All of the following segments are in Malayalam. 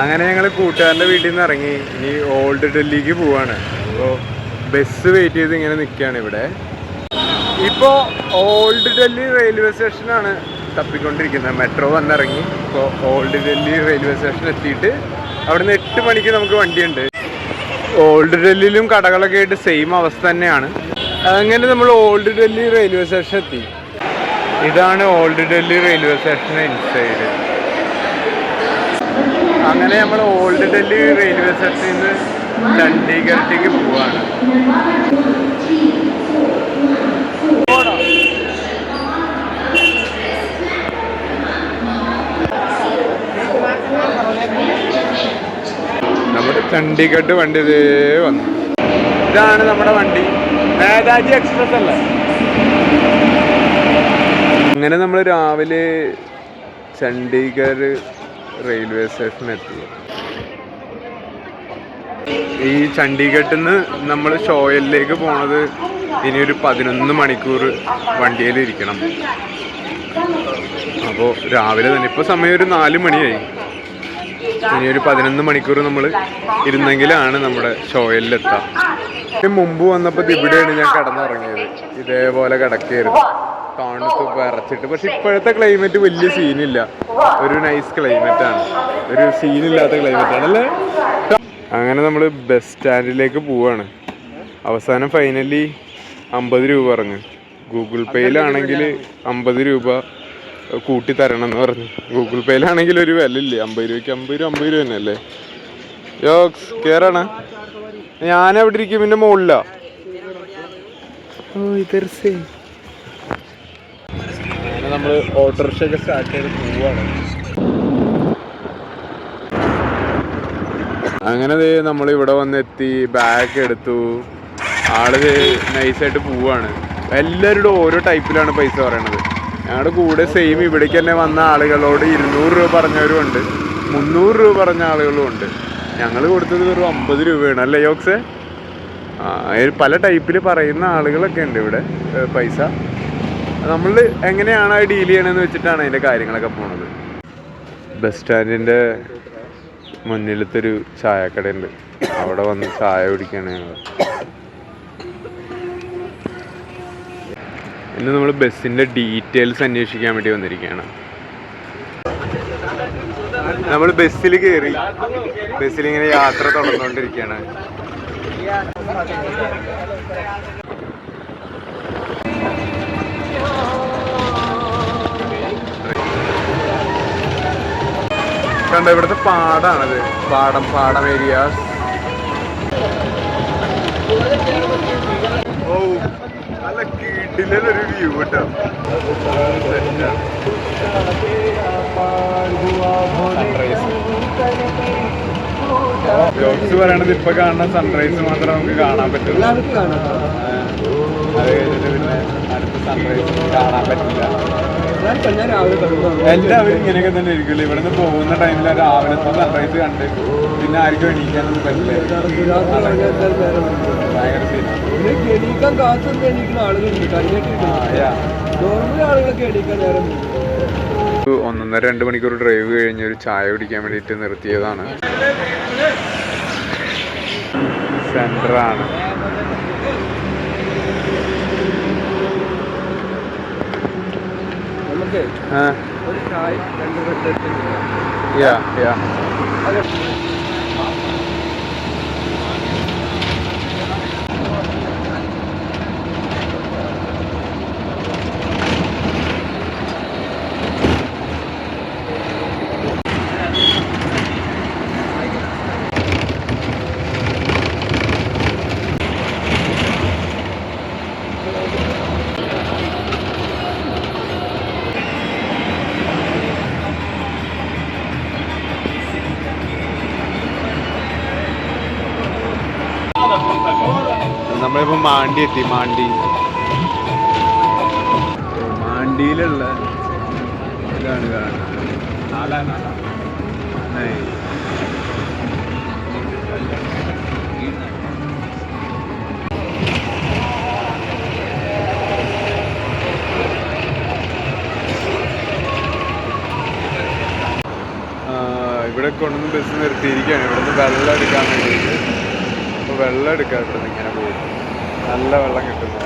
അങ്ങനെ ഞങ്ങൾ കൂട്ടുകാരന്റെ വീട്ടിൽ നിന്ന് ഇറങ്ങി. ഇനി ഓൾഡ് ഡൽഹിക്ക് പോവാണ്. അപ്പോൾ ബസ് വെയിറ്റ് ചെയ്ത് ഇങ്ങനെ നിൽക്കുകയാണ് ഇവിടെ. ഇപ്പോൾ ഓൾഡ് ഡൽഹി റെയിൽവേ സ്റ്റേഷനാണ് തപ്പിക്കൊണ്ടിരിക്കുന്നത്. മെട്രോ വന്നിറങ്ങി. ഇപ്പോൾ ഓൾഡ് ഡൽഹി റെയിൽവേ സ്റ്റേഷൻ എത്തിയിട്ട് അവിടുന്ന് എട്ട് മണിക്ക് നമുക്ക് വണ്ടിയുണ്ട്. ഓൾഡ് ഡൽഹിയിലും കടകളൊക്കെ ആയിട്ട് സെയിം അവസ്ഥ തന്നെയാണ്. അങ്ങനെ നമ്മൾ ഓൾഡ് ഡൽഹി റെയിൽവേ സ്റ്റേഷൻ എത്തി. ഇതാണ് old Delhi railway station inside അങ്ങനെ നമ്മൾ ഓൾഡ് ഡൽഹി റെയിൽവേ സ്റ്റേഷനിൽ നിന്ന് ചണ്ഡീഗഡിലേക്ക് പോവാണ്. നമ്മുടെ ചണ്ഡീഗഡ് വണ്ടി ഇതേ വന്നു. ഇതാണ് നമ്മുടെ വണ്ടി. നേതാജി എക്സ്പ്രസ് അല്ല? അങ്ങനെ നമ്മൾ രാവിലെ ചണ്ഡീഗഡ് റെയിൽവേ സ്റ്റേഷനിൽ എത്തി. ഈ ചണ്ഡീഗഡിൽ നിന്ന് നമ്മൾ ഷോയലിലേക്ക് പോണത് ഇനി ഒരു പതിനൊന്ന് മണിക്കൂർ വണ്ടിയിൽ ഇരിക്കണം. അപ്പോൾ രാവിലെ തന്നെ. ഇപ്പോൾ സമയം ഒരു നാല് മണിയായി. ഇനി ഒരു പതിനൊന്ന് മണിക്കൂർ നമ്മൾ ഇരുന്നെങ്കിലാണ് നമ്മുടെ ഷോയലിലെത്താം മുമ്പ് വന്നപ്പോൾ ഇവിടെയാണ് ഞാൻ കിടന്നുറങ്ങിയത്. ഇതേപോലെ കിടക്കായിരുന്നു തണുത്ത് വിറച്ചിട്ട്. പക്ഷെ ഇപ്പോഴത്തെ ക്ലൈമറ്റ് വലിയ സീനില്ല ഒരു നൈസ് ക്ലൈമറ്റ് ആണ്. ഒരു സീനില്ലാത്ത ക്ലൈമറ്റ് ആണ് അല്ലേ? അങ്ങനെ നമ്മൾ ബസ് സ്റ്റാൻഡിലേക്ക് പോവാണ്. അവസാനം ഫൈനലി അമ്പത് രൂപ പറഞ്ഞു. ഗൂഗിൾ പേയിലാണെങ്കിൽ അമ്പത് രൂപ കൂട്ടി തരണം എന്ന് പറഞ്ഞു. ഗൂഗിൾ പേയിലാണെങ്കിൽ ഒരു വില ഇല്ലേ. അമ്പത് രൂപയ്ക്ക് അമ്പത് രൂപ അമ്പത് രൂപ തന്നെ അല്ലേ? യോക്സ് കയറാണ് ഞാൻ എവിടെ ഇരിക്കും പിന്നെ മുകളിലാ. ഓ ഇതർസേ. നമ്മൾ ഓട്ടോറിക്ഷ ഒക്കെ സ്റ്റാർട്ട് ചെയ്ത് പോവാണ്. അങ്ങനെ നമ്മൾ ഇവിടെ വന്നെത്തി ബാഗ് എടുത്തു. ആൾ നൈസായിട്ട് പോവാണ്. എല്ലാവരുടെ ഓരോ ടൈപ്പിലാണ് പൈസ പറയണത്. ഞങ്ങളുടെ കൂടെ സെയിം ഇവിടേക്ക് തന്നെ വന്ന ആളുകളോട് ഇരുന്നൂറ് രൂപ പറഞ്ഞവരും ഉണ്ട്. മുന്നൂറ് രൂപ പറഞ്ഞ ആളുകളും ഉണ്ട്. ഞങ്ങൾ കൊടുത്തത് വെറും അമ്പത് രൂപയാണ്. അല്ലേ യോക്സ്? പല ടൈപ്പിൽ പറയുന്ന ആളുകളൊക്കെ ഉണ്ട് ഇവിടെ പൈസ. നമ്മൾ എങ്ങനെയാണ് ഡീൽ ചെയ്യണമെന്ന് വെച്ചിട്ടാണ് അതിന്റെ കാര്യങ്ങളൊക്കെ പോണത്. ബസ് സ്റ്റാൻഡിന്റെ മുന്നിലത്തെ ഒരു ചായക്കടയുണ്ട്. അവിടെ വന്ന് ചായ കുടിക്കുകയാണ് ഞങ്ങൾ ഇന്ന് നമ്മൾ ബസ്സിന്റെ ഡീറ്റെയിൽസ് അന്വേഷിക്കാൻ വേണ്ടി വന്നിരിക്കുകയാണ് നമ്മൾ ബസ്സിൽ കയറി ബസ്സിൽ ഇങ്ങനെ യാത്ര തുടർന്നുകൊണ്ടിരിക്കുകയാണ് കണ്ടോ ഇവിടുത്തെ പാടാണത്. പാടം പാടം ഏരിയ ഓ നല്ല കിടിലൊരു വ്യൂ കേട്ടോ. ജോക്സ് പറയണത് ഇപ്പൊ കാണുന്ന സൺറൈസ് മാത്രമേ നമുക്ക് കാണാൻ പറ്റുള്ളൂ അത് കഴിഞ്ഞിട്ട് പിന്നെ അടുത്ത സൺറൈസ് കാണാൻ പറ്റില്ല. എല്ലാവരും ഇങ്ങനെയൊക്കെ തന്നെ ഇരിക്കില്ല ഇവിടെ നിന്ന് പോകുന്ന ടൈമിൽ രാവിലെ സൺറൈസ് കണ്ട് പിന്നെ ആർക്കും എണീക്കാനൊന്നും പറ്റില്ല. ഭയങ്കര എണീക്കാൻ കാത്തൊന്നും എണീക്കുന്ന ആളുകളുണ്ട് നോർമൽ ആളുകളൊക്കെ എണീക്കാൻ നേരം ഒരു ഒന്നൊന്നര രണ്ട് മണിക്കൂർ ഡ്രൈവ് കഴിഞ്ഞ് ഒരു ചായ കുടിക്കാൻ വേണ്ടിയിട്ട് നിർത്തിയതാണ്. സെന്ററാണ് നമുക്ക് ആ ഒരു ചായ രണ്ട് റെഡ് യാ യാ നമ്മളിപ്പോ മാണ്ടി എത്തി മാണ്ടി. മാണ്ടിയിലുള്ള ഇതാണ് ഇവിടെ കൊണ്ടുവന്ന് ബസ് നിർത്തിയിരിക്കുകയാണ്. ഇവിടുന്ന് വെള്ളം എടുക്കാൻ വേണ്ടിയിട്ട്. അപ്പോൾ വെള്ളം എടുക്കാൻ ഇവിടെ നല്ല വെള്ളം കിട്ടുന്നു.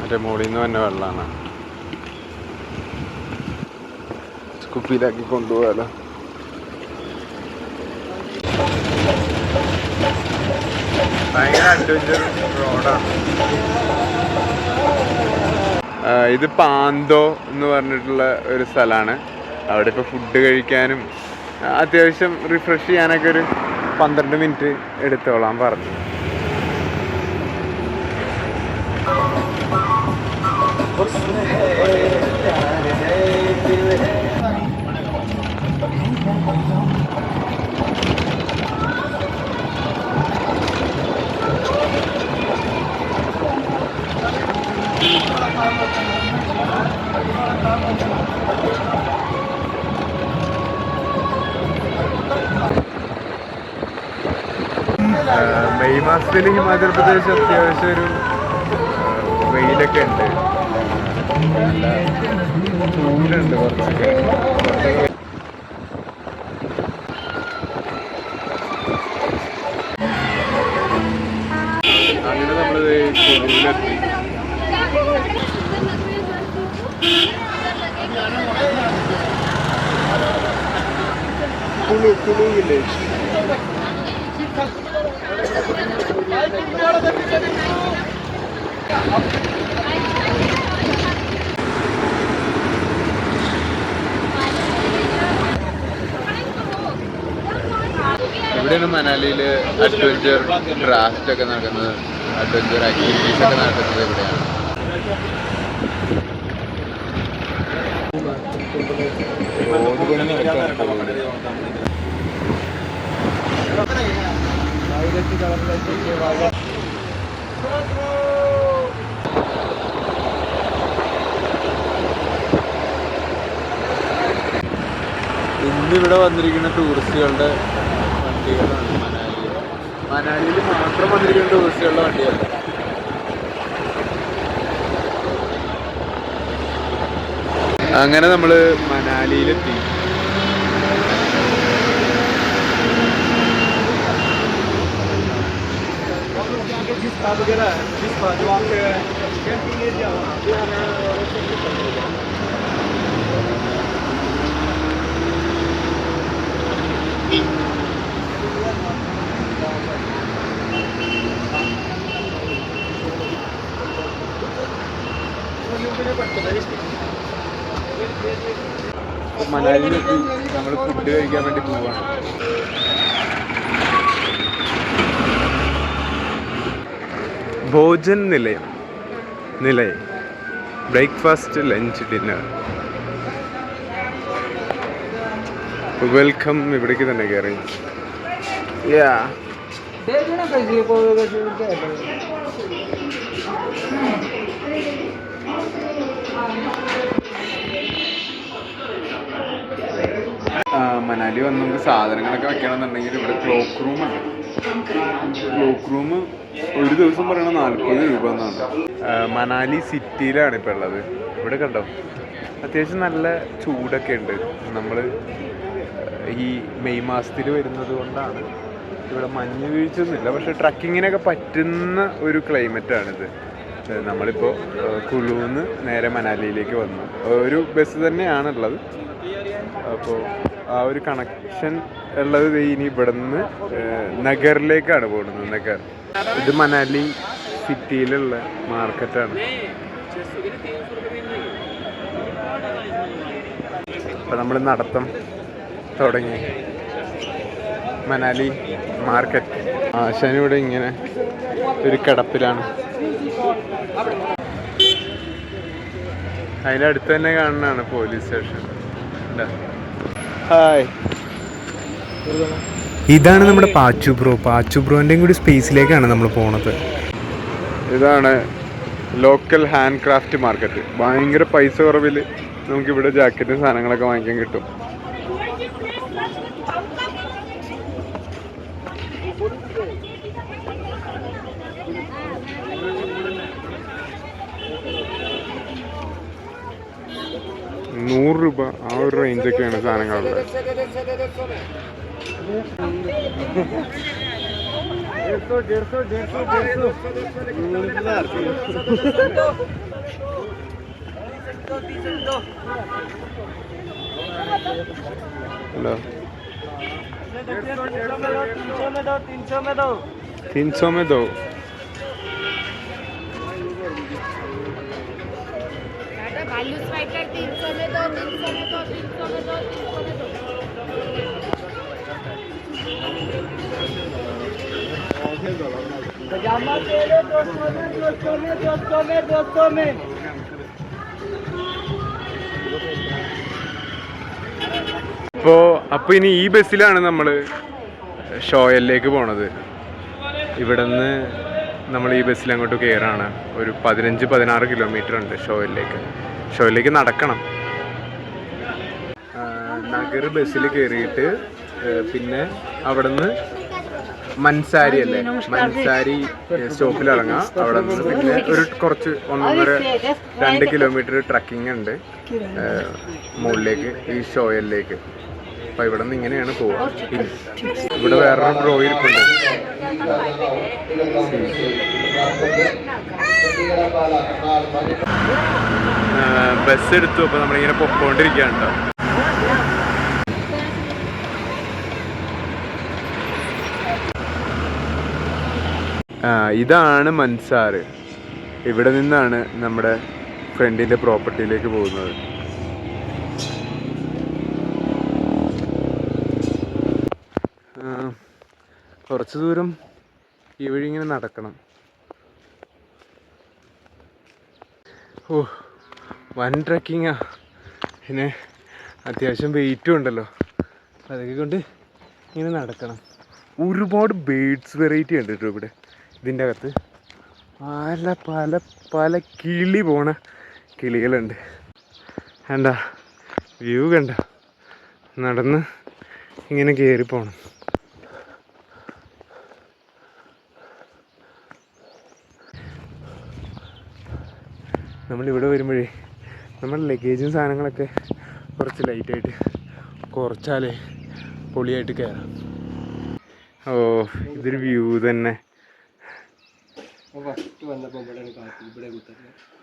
മറ്റേ മുകളിൽ നിന്ന് തന്നെ വെള്ളമാണ് കുപ്പിയിലാക്കി കൊണ്ടുപോകാലോ ഭയങ്കര അഡ്വഞ്ചർ റോഡാണ് ഇത് പാന്തോ എന്ന് പറഞ്ഞിട്ടുള്ള ഒരു സ്ഥലമാണ്. അവിടെ ഇപ്പോൾ ഫുഡ് കഴിക്കാനും അത്യാവശ്യം റിഫ്രഷ് ചെയ്യാനൊക്കെ ഒരു പന്ത്രണ്ട് മിനിറ്റ് എടുത്തോളാം പറഞ്ഞു. മാസത്തിൽ ഹിമാചൽ പ്രദേശ് അത്യാവശ്യം ഒരു വെയിലൊക്കെ ഉണ്ട്. ചൂടുണ്ട് കുറച്ചൊക്കെ. അങ്ങനെ നമ്മളത് വില്ലേജ് ഇവിടെയാണ് മനാലിയിൽ അഡ്വഞ്ചർ ഡ്രാഫ്റ്റ് ഒക്കെ നടക്കുന്നത്? അഡ്വഞ്ചർ ആക്ടിവിറ്റീസ് ഒക്കെ നടക്കുന്നത് ഇവിടെയാണ് ആയിരത്തി കളറിലേക്ക് ഇന്നിവിടെ വന്നിരിക്കുന്ന ടൂറിസ്റ്റുകളുടെ വണ്ടികളാണ് മനാലിയിൽ മനാലിയിൽ മാത്രം വന്നിരിക്കുന്ന ടൂറിസ്റ്റുകളുടെ വണ്ടിയല്ല അങ്ങനെ നമ്മൾ മനാലിയിലെത്തി जिसका वगैरह जिसका जो आपके कैंपिंग एरिया മനാലിയിലെത്തി നമ്മൾ ഫുഡ് കഴിക്കാൻ വേണ്ടി പോവാണ്. ഭോജൻ നിലയം. നിലയം. ബ്രേക്ക്ഫാസ്റ്റ് ലഞ്ച് ഡിന്നർ വെൽക്കം ഇവിടേക്ക് തന്നെ കയറി യാ മണാലി വന്ന് നമുക്ക് സാധനങ്ങളൊക്കെ വെക്കണമെന്നുണ്ടെങ്കിൽ ഇവിടെ ക്ലോക്ക് റൂമുണ്ട് ക്ലോക്ക് റൂം ഒരു ദിവസം പറയണ നാൽപ്പത് രൂപ എന്നാണ്. മണാലി സിറ്റിയിലാണ് ഇപ്പോൾ ഉള്ളത്. ഇവിടെ കണ്ടോ? അത്യാവശ്യം നല്ല ചൂടൊക്കെ ഉണ്ട്. നമ്മൾ ഈ മെയ് മാസത്തിൽ വരുന്നത് കൊണ്ടാണ് ഇവിടെ മഞ്ഞ് വീഴ്ചയൊന്നുമില്ല. പക്ഷേ ട്രക്കിങ്ങിനൊക്കെ പറ്റുന്ന ഒരു ക്ലൈമറ്റാണിത് നമ്മളിപ്പോൾ കുളുന്ന് നേരെ മനാലിയിലേക്ക് വന്നു. ഒരു ബസ് തന്നെയാണുള്ളത്. അപ്പോൾ ആ ഒരു കണക്ഷൻ ഉള്ളത് ഇനി ഇവിടെ നിന്ന് നഗറിലേക്കാണ് പോകുന്നത് നഗർ. ഇത് മനാലി സിറ്റിയിലുള്ള മാർക്കറ്റാണ്. അപ്പോൾ നമ്മൾ നടത്തം തുടങ്ങി. മനാലി മാർക്കറ്റ്. ആശാനിവിടെ ഇങ്ങനെ ഒരു കിടപ്പിലാണ്. അതിന്റെ അടുത്ത് തന്നെ കാണുന്നതാണ് പോലീസ് സ്റ്റേഷൻ. ഹായ്. ഇതാണ് നമ്മുടെ പാച്ചു ബ്രോ. പാച്ചു ബ്രോന്റെയും കൂടി സ്പേസിലേക്കാണ് നമ്മൾ പോണത്. ഇതാണ് ലോക്കൽ ഹാൻഡ് ക്രാഫ്റ്റ് മാർക്കറ്റ്. ഭയങ്കര പൈസ കുറവിൽ നമുക്കിവിടെ ജാക്കറ്റും സാധനങ്ങളൊക്കെ വാങ്ങിക്കാൻ കിട്ടും. നൂറ് രൂപ ആ ഒരു റേഞ്ചൊക്കെയാണ് സാധനങ്ങളുള്ളത് ഹലോ तीन सौ में दो भालू स्वेटर तीन सौ में दो तीन सौ में दो तीन सौ में दो तीन सौ में दो पजामा तेरे दो सौ में दो सौ में दो सौ में दो सौ में ഇപ്പോ അപ്പൊ ഇനി ഈ ബസ്സിലാണ് നമ്മൾ ഷോയലിലേക്ക് പോണത് ഇവിടുന്ന് നമ്മൾ ഈ ബസ്സിൽ അങ്ങോട്ട് കയറാണ് ഒരു പതിനഞ്ച് പതിനാറ് കിലോമീറ്റർ ഉണ്ട് ഷോയിലേക്ക് ഷോയിലേക്ക് നടക്കണം. നഗർ ബസ്സിൽ കയറിയിട്ട് പിന്നെ അവിടുന്ന് മൻസാരി അല്ലേ? മൻസാരി സ്റ്റോപ്പിൽ ഇറങ്ങാം അവിടെ നിന്ന് പിന്നെ ഒരു കുറച്ച് ഒന്നൊന്നര രണ്ട് കിലോമീറ്റർ ട്രക്കിംഗ് ഉണ്ട്. മുകളിലേക്ക് ഈ ഷോയലിലേക്ക്. അപ്പൊ ഇവിടെ നിന്ന് ഇങ്ങനെയാണ് പോവുക ഇവിടെ വേറൊരു ബ്രോ ഇരിപ്പുണ്ട്. ബസ് എടുത്തു അപ്പൊ നമ്മളിങ്ങനെ പൊക്കോണ്ടിരിക്കുകയാണ് ഇതാണ് മൻസാറ് ഇവിടെ നിന്നാണ് നമ്മുടെ ഫ്രണ്ടിന്റെ പ്രോപ്പർട്ടിയിലേക്ക് പോകുന്നത്. കുറച്ച് ദൂരം ഈ വഴി ഇങ്ങനെ നടക്കണം. ഓ വൻ ട്രക്കിങ്ങാ പിന്നെ അത്യാവശ്യം വെയിറ്റും ഉണ്ടല്ലോ. അതൊക്കെ കൊണ്ട് ഇങ്ങനെ നടക്കണം. ഒരുപാട് ബേഡ്സ് വെറൈറ്റി ഉണ്ട് കേട്ടോ ഇവിടെ. ഇതിന്റെ അകത്ത്. പല പല പല കിളി പോണ കിളികളുണ്ട്. കണ്ട? വ്യൂ കണ്ട? നടന്ന് ഇങ്ങനെ കയറി പോണം. നമ്മളിവിടെ വരുമ്പോഴേ നമ്മുടെ ലഗേജും സാധനങ്ങളൊക്കെ കുറച്ച് ലൈറ്റായിട്ട് കുറച്ചാലേ പൊളിയായിട്ട് കയറാം ഓ ഇതൊരു വ്യൂ തന്നെ.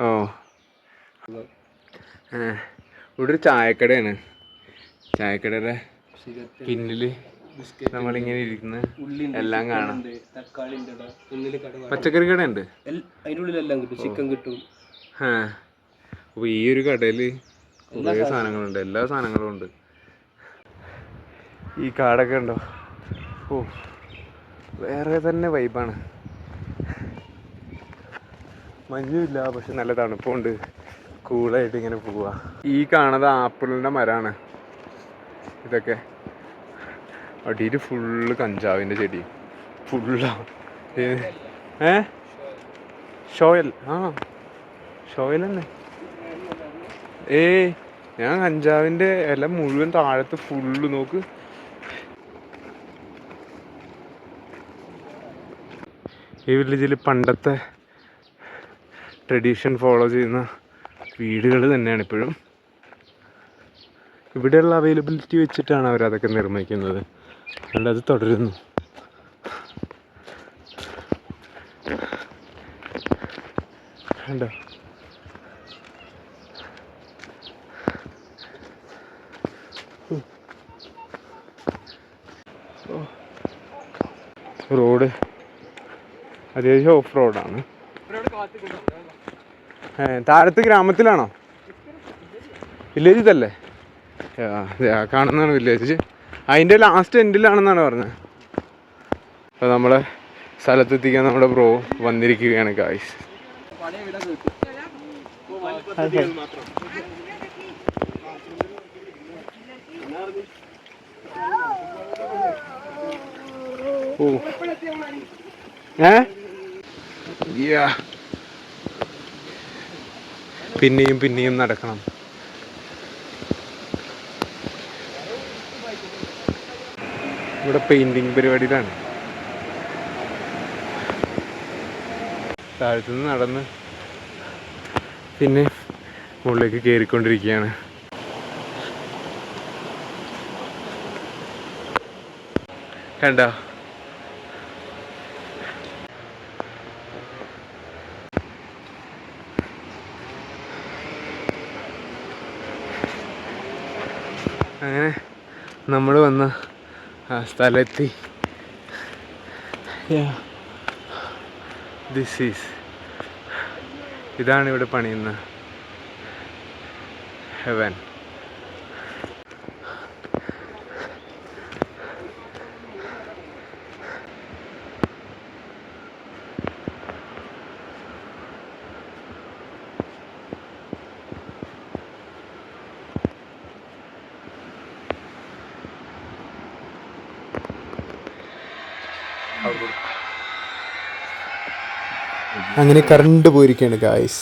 ഓ. ഇവിടെ ഒരു ചായക്കടയാണ്. ചായക്കടയുടെ പിന്നിൽ നമ്മളിങ്ങനെ ഇരിക്കുന്ന. എല്ലാം കാണാം. ഉണ്ട് തക്കാളി ഉണ്ട് അതിനുള്ളിൽ എല്ലാം കട പച്ചക്കറി കിട്ടും. ചിക്കൻ കിട്ടും. അപ്പോൾ ഈ ഒരു കടയിൽ കുറേ സാധനങ്ങളുണ്ട് എല്ലാ സാധനങ്ങളും ഉണ്ട്. ഈ കാടൊക്കെ ഉണ്ടോ? ഓ വേറെ തന്നെ വൈബാണ് മഞ്ഞുമില്ല പക്ഷെ നല്ല തണുപ്പുണ്ട്. കൂളായിട്ട് ഇങ്ങനെ പോവാ. ഈ കാണുന്നത് ആപ്പിളിന്റെ മരമാണ് ഇതൊക്കെ. അടിയിൽ ഫുള്ള് കഞ്ചാവിന്റെ ചെടി. ഫുള്ളാണ് ഏ? ഷോയൽ ആ. ഷോയൽ തന്നെ. ഏയ് ഞാൻ കഞ്ചാവിന്റെ ഇല മുഴുവൻ താഴത്ത് ഫുള്ള് നോക്ക്. ഈ വില്ലേജിൽ പണ്ടത്തെ ട്രഡീഷൻ ഫോളോ ചെയ്യുന്ന വീടുകൾ തന്നെയാണ് ഇപ്പോഴും. ഇവിടെയുള്ള അവൈലബിലിറ്റി വെച്ചിട്ടാണ് അവർ അതൊക്കെ നിർമ്മിക്കുന്നത്. അതുകൊണ്ട് അത് തുടരുന്നു. കണ്ടോ? റോഡ്. അത്യാവശ്യം ഓഫ് റോഡാണ് താഴത്ത് ഗ്രാമത്തിലാണോ? വില്ലേജ് ഇതല്ലേ കാണുന്നതാണ് വില്ലേജ്. അതിന്റെ ലാസ്റ്റ് എൻഡിലാണെന്നാണ് പറഞ്ഞത്. അപ്പോൾ നമ്മളെ സ്ഥലത്തെത്തിക്കാൻ നമ്മുടെ ബ്രോ വന്നിരിക്കുകയാണ് ഗായ്സ് കിട്ടും? ഓ. ഏ. പിന്നെയും പിന്നെയും നടക്കണം. ഇവിടെ പെയിന്റിങ് പരിപാടിയിലാണ്. താഴത്തുനിന്ന് നടന്ന് പിന്നെ മുകളിലേക്ക് കയറിക്കൊണ്ടിരിക്കുകയാണ് കണ്ടോ? അങ്ങനെ നമ്മൾ വന്ന ആ സ്ഥലത്തി. ദിസ് ഈസ് ഇതാണ് ഇവിടെ പണിയുന്ന ഹെവൻ. അങ്ങനെ കറണ്ട് പോയിരിക്കുകയാണ് ഗായ്സ്